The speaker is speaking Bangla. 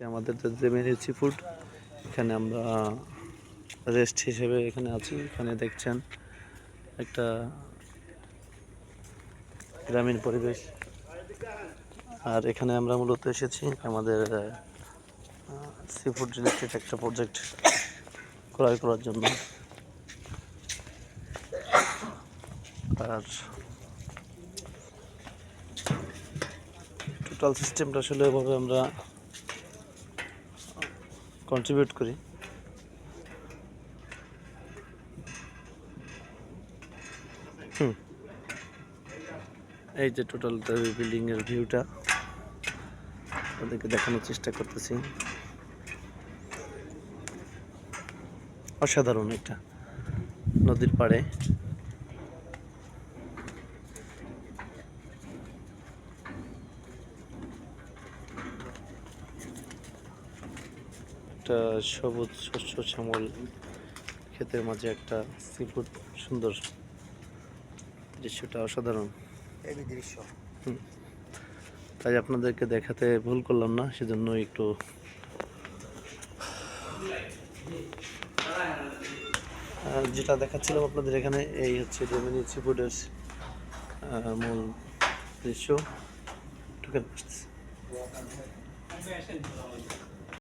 আমাদের যে জেমিনি সি ফুড এখানে আমরা রেস্ট হিসেবে এখানে আছি। এখানে দেখছেন একটা গ্রামীণ পরিবেশ। আর এখানে আমরা মূলত এসেছি আমাদের সি ফুড রিলেটেড একটা প্রজেক্ট ক্রয় করার জন্য। আর টোটাল সিস্টেমটা আসলে এভাবে আমরা কন্ট্রিবিউট করি। হুম। এই যে টোটাল বিল্ডিং এর ভিউটা আপনাদেরকে দেখানোর চেষ্টা করতেছি। অসাধারণ এটা নদীর পাড়ে। একটা সবুজ শস্য শ্যামল ক্ষেতের মাঝে একটা সিফুড সুন্দর দৃশ্যটা অসাধারণ। দৃশ্য। তাই আপনাদেরকে দেখাতে ভুল করলাম না সেজন্য একটু যেটা দেখাচ্ছিলাম আপনাদের এখানে এই হচ্ছে জেমিনি সিফুডের মূল দৃশ্য। আসতেছি।